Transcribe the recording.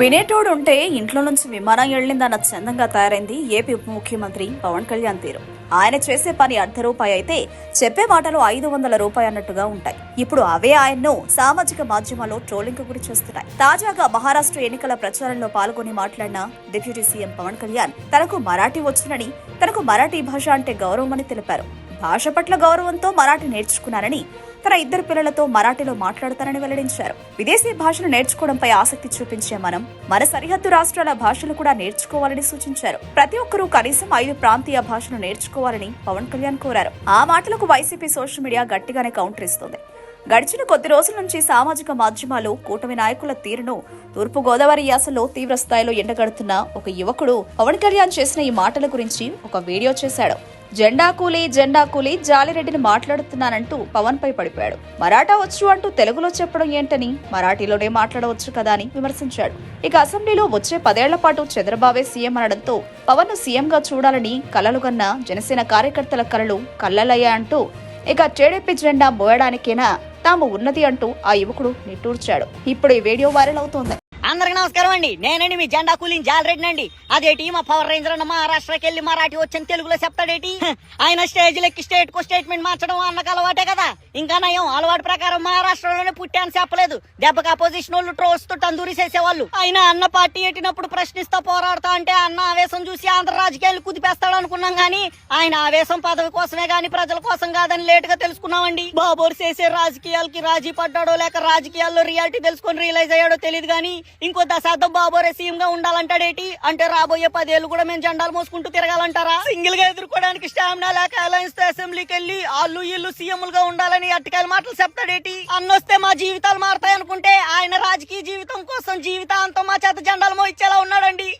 వినేటోడు ఉంటే ఇంట్లో నుంచి విమానం వెళ్ళిందన్న చందంగా తయారైంది ఏపీ ఉప ముఖ్యమంత్రి పవన్ కళ్యాణ్ తీరు. ఆయన చేసే పని అర్ధ రూపాయి అయితే చెప్పే మాటలు ఐదు వందల రూపాయి అన్నట్టుగా ఉంటాయి. ఇప్పుడు అవే ఆయన్ను సామాజిక మాధ్యమాల్లో ట్రోలింగ్ గురి చేస్తున్నాయి. తాజాగా మహారాష్ట్ర ఎన్నికల ప్రచారంలో పాల్గొని మాట్లాడిన డిప్యూటీ సీఎం పవన్ కళ్యాణ్ తనకు మరాఠీ వచ్చునని తనకు మరాఠీ భాష అంటే గౌరవమని తెలిపారు. భాష పట్ల గౌరవంతో మరాఠీ నేర్చుకున్నారని తన ఇద్దరు పిల్లలతో మరాఠీలో మాట్లాడతారని వెల్లడించారు. విదేశీ భాషలు నేర్చుకోవడంపై ఆసక్తి చూపించే మనం మన సరిహద్దు రాష్ట్రాల భాషలు కూడా నేర్చుకోవాలని సూచించారు. ప్రతి ఒక్కరూ కనీసం ఐదు ప్రాంతీయ భాషను నేర్చుకోవాలని పవన్ కళ్యాణ్ కోరారు. ఆ మాటలకు వైసీపీ సోషల్ మీడియా గట్టిగానే కౌంటర్ ఇస్తోంది. గడిచిన కొద్ది రోజుల నుంచి సామాజిక మాధ్యమాలు కూటమి నాయకుల తీరును తూర్పు గోదావరి యాసలో తీవ్ర స్థాయిలో ఎండగడుతున్న ఒక యువకుడు పవన్ కళ్యాణ్ చేసిన ఈ మాటల గురించి ఒక వీడియో చేశాడు. జెండా కూలీ జెండా కూలీ జాలిరెడ్డిని మాట్లాడుతున్నానంటూ పవన్ పై పడిపోయాడు. మరాఠా వచ్చు అంటూ తెలుగులో చెప్పడం ఏంటని? మరాఠీలోనే మాట్లాడవచ్చు కదా అని విమర్శించాడు. ఇక అసెంబ్లీలో వచ్చే పదేళ్ళ పాటు చంద్రబాబే సీఎం అనడంతో పవన్ను సీఎంగా చూడాలని కలలు కన్న జనసేన కార్యకర్తల కలలు కళ్ళలయ్యా అంటూ ఇక టీడీపీ జెండా మోయడానికేనా తాము ఉన్నది అంటూ ఆ యువకుడు నిట్టూర్చాడు. ఇప్పుడు ఈ వీడియో వైరల్ అవుతోంది. అందరికి నమస్కారం అండి. నేనండి మీ జెండా కూలింగ్ జాలరెడ్డి అండి. అదేటి మా పవర్ రేంజర్ అన్న మహారాష్ట్రకి వెళ్ళి మరాఠీ వచ్చని తెలుగులో చెప్తాడేటి ఆయన స్టేజ్ లెక్కి స్టేట్కు స్టేట్మెంట్ మార్చడం అన్నకు అలవాటే కదా. ఇంకా నయం అలవాటు ప్రకారం మహారాష్ట్రలోనే పుట్టాను చెప్పలేదు. దెబ్బకి అపోజిషన్ వాళ్ళు ట్రోల్స్తో తందూరి చేసేవాళ్ళు. ఆయన అన్న పార్టీ ఎట్టినప్పుడు ప్రశ్నిస్తా పోరాడుతా అంటే అన్న ఆవేశం చూసి ఆంధ్ర రాజకీయాలు కుదిపేస్తాడు అనుకున్నాం గానీ ఆయన ఆవేశం పదవి కోసమే గాని ప్రజల కోసం కాదని లేట్గా తెలుసుకున్నామండి. బాబోర్ చేసే రాజకీయాలకి రాజీ పడ్డాడో లేక రాజకీయాల్లో రియాలిటీ తెలుసుకొని రియలైజ్ అయ్యాడో తెలియదు గానీ ఇంకో దశాబ్దం బాబోరే సీఎం గా ఉండాలంటాడేటి? అంటే రాబోయే పదేళ్ళు కూడా మేము జెండాలు మోసుకుంటూ తిరగాలంటారా? సింగిల్గా ఎదుర్కోవడానికి స్టామినా లేక అలయన్స్తో అసెంబ్లీకి వెళ్ళి వాళ్ళు ఇల్లు సీఎంలుగా ఉండాలని అట్టకాయల మాటలు చెప్తాడేటి? అన్నొస్తే మా జీవితాలు మారుతాయి అనుకుంటే ఆయన రాజకీయ జీవితం కోసం జీవితాంతం మా చేత జెండాలు మోయించేలా ఉన్నాడండి.